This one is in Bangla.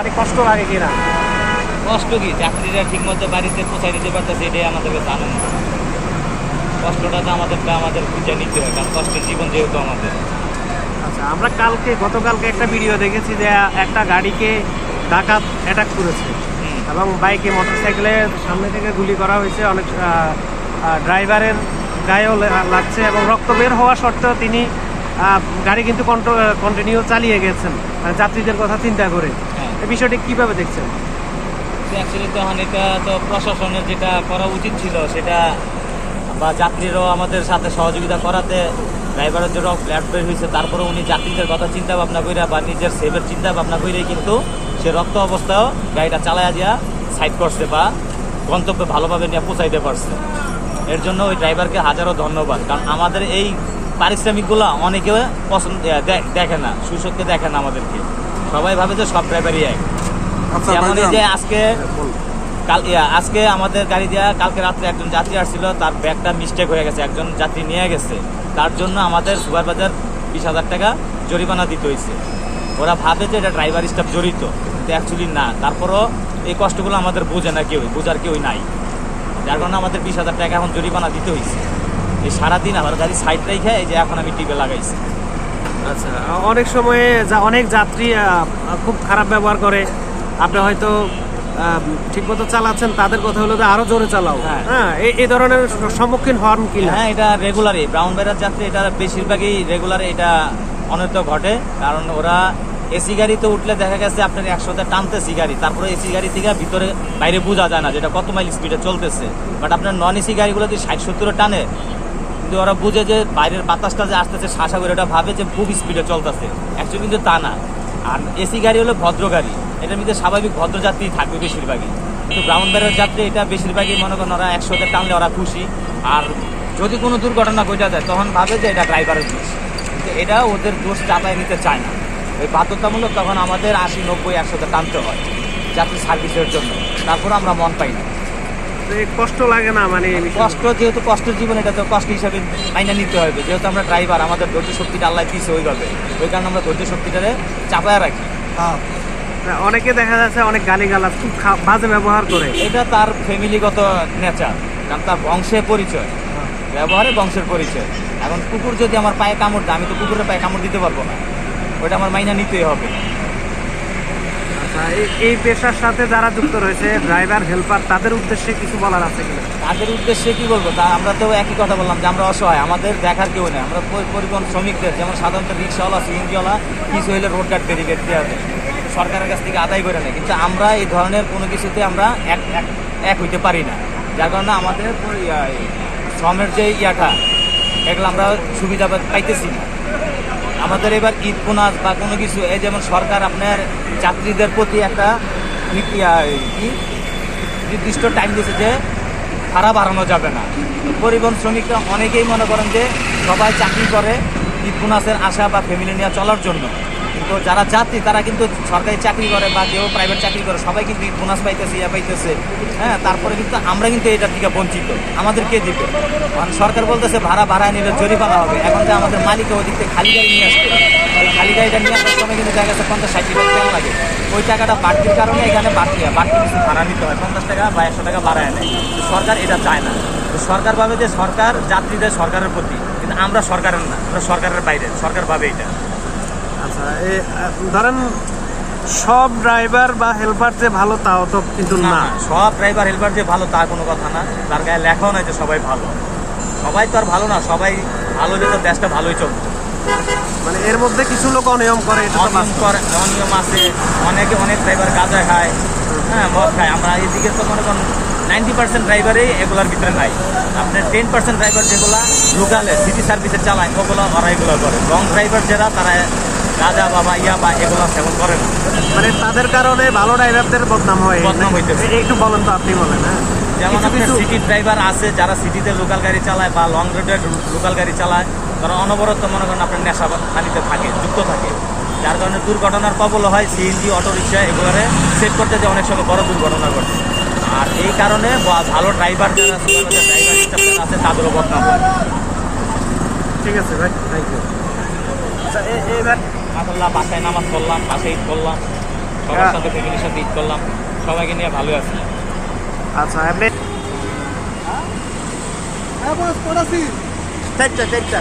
মানে কষ্ট লাগে কিনা? কষ্ট কি? যাত্রীরা ঠিক মতো বাড়িতে পৌঁছাই দিতে পারতেছে এটাই আমাদের কাছে আনন্দ। কষ্টটা তো আমাদেরটা আমাদের বুঝে নিতে হয় কারণ কষ্টের জীবন যেহেতু আমাদের। আচ্ছা আমরা কালকে গতকালকে একটা ভিডিও দেখেছি যে একটা গাড়িকে ডাকাত অ্যাটাক করেছে। এবং বাইকে মোটরসাইকেলের সামনে থেকে গুলি করা হয়েছে অনেক ড্রাইভারের গায়েও লাগছে এবং রক্ত বের হওয়া সত্ত্বেও তিনি গাড়ি কিন্তু কন্টিনিউ চালিয়ে গেছেন। মানে যাত্রীদের কথা চিন্তা করে। এই বিষয়টি কীভাবে দেখছেন? অ্যাকচুয়ালি তখন এটা তো প্রশাসনের যেটা করা উচিত ছিল, সেটা বা যাত্রীরাও আমাদের সাথে সহযোগিতা করাতে ড্রাইভারের জন্য ফ্ল্যাট বের হয়েছে তারপরে উনি যাত্রীদের কথা চিন্তা ভাবনা করে বা নিজের সেভের চিন্তা ভাবনা করেই কিন্তু সে রক্ত অবস্থায়ও গাড়িটা চালায়া দিয়া সাইড করছে বা গন্তব্যে ভালোভাবে নিয়ে পৌঁছাইতে পারছে। এর জন্য ওই ড্রাইভারকে হাজারো ধন্যবাদ। কারণ আমাদের এই পারিশ্রমিকগুলো অনেকে পছন্দ দেখে না সুশোককে দেখে না আমাদেরকে। সবাই ভাবে যে সব ড্রাইভারই এক। আচ্ছা যেমন এই যে আজকে কাল আজকে আমাদের গাড়ি দেওয়া কালকে রাত্রে একজন যাত্রী আসছিল তার ব্যাগটা মিস্টেক হয়ে গেছে। একজন যাত্রী নিয়ে গেছে। তার জন্য আমাদের সুপারবাজার বিশ হাজার টাকা জরিমানা দিতে হয়েছে। ওরা ভাবে যে এটা ড্রাইভার স্টাফ জড়িত কিন্তু অ্যাকচুয়ালি না। তারপরও এই কষ্টগুলো আমাদের বোঝে না কেউ বোঝার কেউই নাই। যার কারণে আমাদের বিশ হাজার টাকা এখন জরিমানা দিতে হয়েছে। এই সারাদিন আমার গাড়ি সাইড রেখে এই যে এখন আমি টিপে লাগাইছি। আচ্ছা অনেক সময়ে যা অনেক যাত্রী খুব খারাপ ব্যবহার করে। আপনি হয়তো ঠিকমতো চালাচ্ছেন তাদের কথা হলো যে আরও জোরে চালাও। হ্যাঁ। হ্যাঁ এই- এই ধরনের সম্মুখীন হন কি হ্যাঁ এটা রেগুলারই ব্রাউন বেড়ার যাত্রী এটা বেশিরভাগই রেগুলার এটা অনর্থ ঘটে। কারণ ওরা এসি গাড়িতে উঠলে দেখা গেছে আপনার একশোতে টানতেছি গাড়ি। তারপরে এসি গাড়ি থেকে ভিতরে বাইরে বোঝা যায় না যেটা কত মাইল স্পিডে চলতেছে। বাট আপনার নন এসি গাড়িগুলো যদি ষাট সত্তরে টানে কিন্তু ওরা বুঝে যে বাইরের বাতাসটা যে আসতেছে শাসা করে ওটা ভাবে যে খুব স্পিডে চলতেছে। অ্যাকচুয়ালি কিন্তু তা না। আর এসি গাড়ি হলো ভদ্র গাড়ি। এটার মধ্যে স্বাভাবিক ভদ্র যাত্রী থাকবে বেশিরভাগই। কিন্তু ব্রাউন ব্যারের যাত্রী এটা বেশিরভাগই মনে করেন ওরা একশোতে টানলে ওরা খুশি। আর যদি কোনো দুর্ঘটনা ঘটে যায়, তখন ভাবে যে এটা ড্রাইভারের দোষ কিন্তু এটা ওদের দোষ চাপায় নিতে চায় না। ওই বাধ্যতামূলক তখন আমাদের আশি, নব্বই একশোতে টানতে হয় যাত্রী সার্ভিসের জন্য। তারপর আমরা মন পাই না। কষ্ট লাগে না মানে কষ্ট যেহেতু কষ্টের জীবন এটা তো কষ্ট হিসাবে মাইনা নিতে হবে। যেহেতু আমরা ড্রাইভার আমাদের ধৈর্য শক্তিটা আল্লাহ দিয়েছে ওইভাবে। ওই কারণে আমরা ধৈর্য শক্তিটারে চাপায় রাখি। হ্যাঁ, অনেকে দেখা যাচ্ছে অনেক গালিগালাজ খুব বাজে ব্যবহার করে। এটা তার ফ্যামিলিগত নেচার কারণ তার বংশের পরিচয়। ব্যবহারে বংশের পরিচয়। এখন কুকুর যদি আমার পায়ে কামড় দেয় আমি তো কুকুরের পায়ে কামড় দিতে পারব না। ওইটা আমার মাইনা নিতেই হবে। এই- পেশার সাথে যারা যুক্ত রয়েছে ড্রাইভার হেল্পার তাদের উদ্দেশ্যে কিছু বলার আছে কিনা? তাদের উদ্দেশ্যে কি বলব? তা আমরা তো একই কথা বললাম যে আমরা অসহায়, আমাদের দেখার কেউ নেই। আমরা পরিবহন শ্রমিকদের, যেমন সাধারণত রিক্সাওয়ালা সিএনজিওয়ালা কিছু হইলে রোড গার্ড ব্যারিকেড দেওয়া যায় সরকারের কাছ থেকে আদায় করে নেয়। কিন্তু আমরা এই ধরনের কোনো কিছুতে আমরা এক এক- হইতে পারি না। যার কারণে আমাদের শ্রমের যে ইয়াটা, এগুলো আমরা সুবিধা পাইতেছি না। আমাদের এবার ঈদ বোনাস বা কোনো কিছু, এই যেমন সরকার আপনার যাত্রীদের প্রতি একটা নির্দিষ্ট টাইম দিয়েছে যে ভাড়া বাড়ানো যাবে না। পরিবহন শ্রমিকরা অনেকেই মনে করেন যে সবাই চাকরি করে ঈদ বোনাসের আশা বা ফ্যামিলি নিয়ে চলার জন্য। কিন্তু যারা যাত্রী তারা কিন্তু সরকারি চাকরি করে বা কেউ প্রাইভেট চাকরি করে, সবাই কিন্তু বোনাস পাইতেছে, ইয়া পাইতেছে। হ্যাঁ তারপরে কিন্তু আমরা কিন্তু এটার থেকে বঞ্চিত। আমাদের কে দিবে? কারণ সরকার বলতেছে, ভাড়া ভাড়া নিলে জরিমানা হবে। এখন যে আমাদের মালিকে ওদিক থেকে খালি গাড়ি নিয়ে আসবে ওই খালি গাড়িটা নিয়ে আসার সময় কিন্তু দেখা গেছে পঞ্চাশ, ষাট টাকা লাগে। ওই টাকাটা বাড়তির কারণে এখানে বাড়তি হয় বাড়তি কিছু ভাড়া নিতে হয়। পঞ্চাশ টাকা বা একশো টাকা বাড়ায় নেয় সরকার এটা চায় না। তো সরকার ভাবে যে সরকার যাত্রীদের সরকারের প্রতি, কিন্তু আমরা সরকারের না, আমরা সরকারের বাইরে। সরকার ভাবে এটা। আচ্ছা ধরেন সব ড্রাইভার বা হেল্পার যে ভালো তাও তো কিন্তু না সব ড্রাইভার হেল্পার যে ভালো তা কোনো কথা না। তার গায়ে লেখাও নাই যে সবাই ভালো। সবাই তো আর ভালো না সবাই ভালো যে তো দেশটা ভালোই চলতো মানে এর মধ্যে কিছু লোক অনিয়ম করে এটা তো অনিয়ম করে অনিয়ম আছে। অনেকে অনেক ড্রাইভার গাঁজা খায় হ্যাঁ মদ খায়। আমরা এদিকে তো মনে করেন নাইনটি পার্সেন্ট ড্রাইভারই এগুলোর ভিতরে নাই। আপনার টেন পার্সেন্ট ড্রাইভার যেগুলো লোকালে সিটি সার্ভিসে চালায় ওগুলো ওরা এগুলো করে। লং ড্রাইভার যারা তারা গাঁজা বাবা ইয়া বা এগুলো সেবন করে না। মানে তাদের কারণে ভালো ড্রাইভারদের বদনাম হয় বদনাম হইতেছে। একটু বলেন তো আপনি বলেন হ্যাঁ। যেমন আপনার সিটি ড্রাইভার আছে যারা সিটিতে লোকাল গাড়ি চালায় বা লং রুটে লোকাল গাড়ি চালায় তারা অনবরত মনে করেন আপনার নেশা খানিতে থাকে যুক্ত থাকে। যার কারণে দুর্ঘটনার কবল হয় সিএনজি অটো রিক্সা এগুলোরে সেভ করতে যে অনেক সময় বড় দুর্ঘটনা ঘটে। আর এই কারণে ভালো ড্রাইভার যারা ড্রাইভার স্টাফ আছে তাদেরও বদনাম হয়। ঠিক আছে ভাই থ্যাংক ইউ আচ্ছা এবার মাসাল্লাহ বাসায় নামাজ পড়লাম বাসায় ঈদ করলাম সবার হ্যাঁ। সাথে ফ্যামিলির সাথে ঈদ করলাম সবাইকে নিয়ে ভালো আছি। আচ্ছা এমনি চারটা চারটা